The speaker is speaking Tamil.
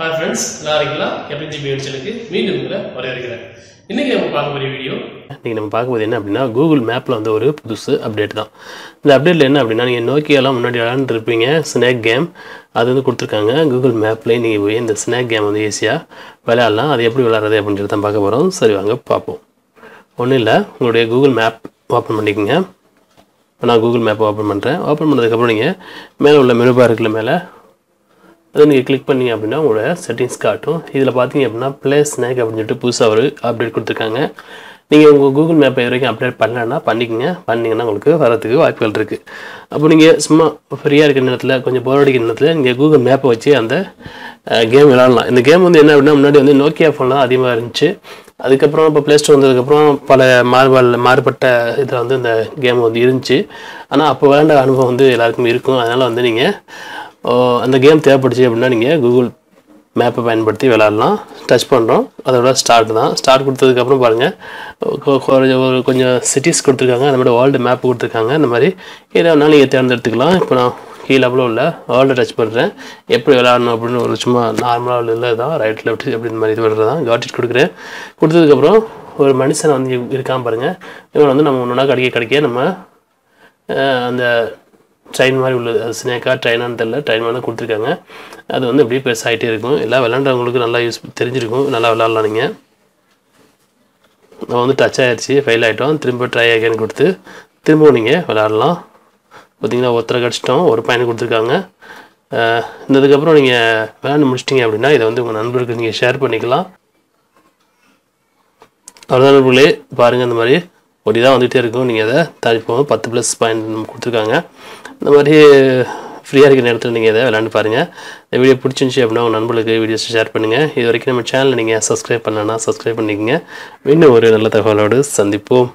ஹாய் ஃப்ரெண்ட்ஸ் நான் இருக்கீங்களா எபிஜிபி சேனலுக்கு மீண்டும் உங்களை வரவேற்கிறேன். இன்னைக்கு நம்ம பார்க்க போகிற வீடியோ இன்றைக்கி நம்ம பார்க்கும்போது என்ன அப்படின்னா கூகுள் மேப்பில் வந்து ஒரு புதுசு அப்டேட் தான். இந்த அப்டேட்டில் என்ன அப்படின்னா நீங்கள் நோக்கியாலாம் முன்னாடி விளாண்டுருப்பீங்க ஸ்னேக் கேம் அது வந்து கொடுத்துருக்காங்க. கூகுள் மேப்லேயே நீங்கள் போய் இந்த ஸ்னேக் கேம் வந்து ஈஸியாக விளையாடலாம். அது எப்படி விளையாடுறது அப்படின்றது தான் பார்க்க போகிறோம் சரி வாங்க பார்ப்போம். ஒன்றும் இல்லை உங்களுடைய கூகுள் மேப் ஓப்பன் பண்ணிக்கோங்க. இப்போ நான் கூகுள் மேப்பை ஓப்பன் பண்ணுறேன் ஓப்பன் பண்ணதுக்கப்புறம் நீங்கள் மேலே உள்ள மெனு இருக்கிற இருக்குல்ல மேலே அதை நீங்கள் கிளிக் பண்ணீங்க அப்படின்னா உங்களோட செட்டிங்ஸ் காட்டும். இதில் பார்த்தீங்க அப்படின்னா ப்ளே ஸ்நேக் அப்படின்னு சொல்லிட்டு புதுசாக ஒரு அப்டேட் கொடுத்துருக்காங்க. நீங்கள் உங்கள் கூகுள் மேப்பை இது வரைக்கும் அப்டேட் பண்ணலன்னா பண்ணிக்கங்க. பண்ணிங்கன்னா உங்களுக்கு வரதுக்கு வாய்ப்புகள் இருக்குது அப்போ நீங்கள் சும்மா ஃப்ரீயாக இருக்கிற நேரத்தில் கொஞ்சம் போர் அடிக்கிற நேரத்தில் நீங்கள் கூகுள் மேப்பை வச்சு அந்த கேம் விளாடலாம் இந்த கேம் வந்து என்ன அப்படின்னா முன்னாடி வந்து நோக்கியா ஃபோன்லாம் அதிகமாக இருந்துச்சு. அதுக்கப்புறம் இப்போ ப்ளே ஸ்டோர் வந்ததுக்கப்புறம் பல மாறுபால் மாறுபட்ட இதில் வந்து இந்த கேம் வந்து இருந்துச்சு. ஆனால் அப்போ விளையாண்ட அனுபவம் வந்து எல்லாருக்கும் இருக்கும். அதனால் வந்து நீங்கள் அந்த கேம் தேவைப்படுச்சு அப்படின்னா நீங்கள் கூகுள் மேப்பை பயன்படுத்தி விளாட்லாம் டச் பண்ணுறோம் அதோட ஸ்டார்ட் தான். ஸ்டார்ட் கொடுத்ததுக்கப்புறம் பாருங்கள் ஒரு கொஞ்சம் சிட்டிஸ் கொடுத்துருக்காங்க. அந்த மாதிரி வேர்ல்டு மேப் கொடுத்துருக்காங்க. இந்த மாதிரி எதை வேணாலும் நீங்கள் தேர்ந்தெடுத்துக்கலாம். இப்போ நான் கீழே உள்ள வேர்ல்டை டச் பண்ணுறேன் எப்படி விளாடணும் அப்படின்னு ஒரு சும்மா நார்மலாக இல்லை தான் ரைட் லெஃப்ட் அப்படி இந்த மாதிரி இது பண்ணுறது தான். காட்டிட் கொடுக்குறேன். கொடுத்ததுக்கப்புறம் ஒரு மனுஷன் வந்து இருக்கான் பாருங்கள் இவன் வந்து நம்ம ஒன்றா கிடைக்க கிடைக்க நம்ம அந்த ட்ரெயின் மாதிரி உள்ளது அது ஸ்னேக்கா ட்ரெயினான்னு தெரில ட்ரெயின் மாதிரி தான் கொடுத்துருக்காங்க. அது வந்து அப்படியே பெருசாகிட்டே இருக்கும். எல்லாம் விளாண்டவங்களுக்கு நல்லா யூஸ் தெரிஞ்சிருக்கும். நல்லா விளாட்லாம் நீங்கள் நம்ம வந்து டச் ஆகிடுச்சு ஃபெயில் ஆகிட்டோம் திரும்ப ட்ரை அகைன் கொடுத்து திரும்பவும் நீங்கள் விளாட்லாம் பார்த்திங்கன்னா ஒருத்தரை கடிச்சிட்டோம். ஒரு பையனை கொடுத்துருக்காங்க. இந்ததுக்கப்புறம் இந்த இதுக்கப்புறம் நீங்கள் விளாண்டு முடிச்சிட்டிங்க அப்படின்னா இதை வந்து உங்கள் நண்பர்களுக்கு நீங்கள் ஷேர் பண்ணிக்கலாம். அவ்வளோதான் நண்பர்களே. பாருங்கள் இந்த மாதிரி. ஒடி தான் வந்துகிட்டே இருக்கும். நீங்கள் அதை தாண்டி போகும் பத்து ப்ளஸ் பாயிண்ட் நம்ம கொடுத்துருக்காங்க. இந்த மாதிரி ஃப்ரீயாக இருக்கிற நேரத்தில் நீங்கள் இதை விளாண்டு பாருங்கள் இந்த வீடியோ பிடிச்சிருந்துச்சி அப்படின்னா உங்கள் நண்பர்களுக்கு வீடியோஸ் ஷேர் பண்ணுங்கள் இது வரைக்கும் நம்ம சேனலை நீங்கள் சப்ஸ்கிரைப் பண்ணலன்னா சப்ஸ்கிரைப் பண்ணிக்கோங்க. இன்னும் ஒரு நல்ல தகவலோடு சந்திப்போம்.